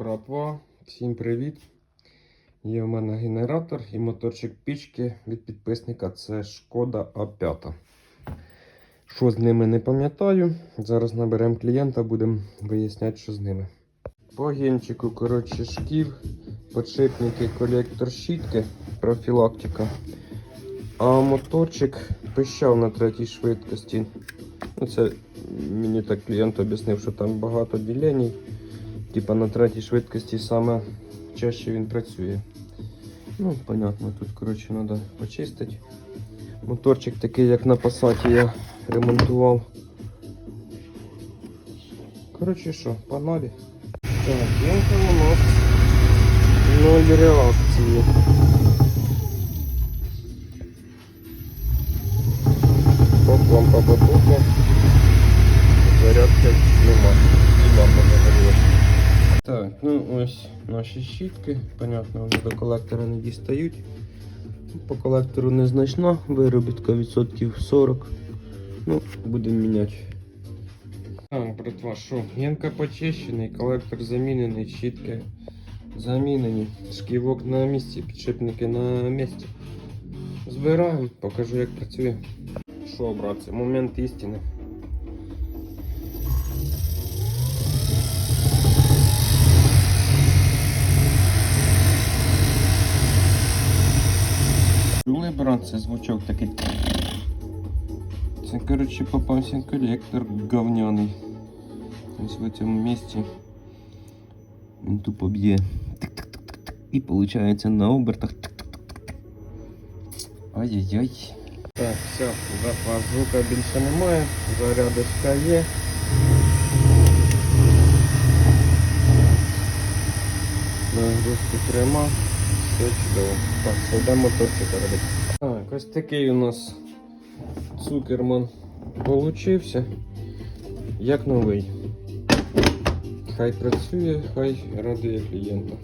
Братва, всім привіт! Є в мене генератор і моторчик пічки від підписника. Це Шкода А5. Що з ними не пам'ятаю. Зараз наберемо клієнта, будемо виясняти, що з ними. По генчику, коротше, шків, подшипники, колектор щітки, профілактика. А моторчик пищав на третій швидкості. Ну, це мені так клієнт об'яснив, що там багато ділень. Типа на третій швидкості саме чаще він працює. Ну, понятно, тут коротше треба почистити. Моторчик такий, як на пасаті я ремонтував. Коротше що, погнали. Так, у нас ноль реакції. Поп лампа Так, ну ось наші щітки. Понятно, вони до колектора не дістають. По колектору незначна, виробітка відсотків 40. Ну, будемо міняти. Так, братва, що? Янка почищений, колектор замінений, щітки замінені, шківок на місці, підшипники на місці. Збираємо, покажу як працює. Що, братці, момент істини. Чули, брат, це звучок такий. Це, коротше, попався колектор говняний. Ось в цьому місці. Він тупо б'є. Тик-тик-тик-тик. І виходить на обертах. Тик-тик-тик-тик. Ай-яй-яй. Так, все, братва, звука більше немає, зарядочка є. Нагрузки пряма, Все чудово. Так, йдемо моторчика робити. Так, ось такий у нас цукерман получився. Як новий. Хай працює, хай радує клієнта.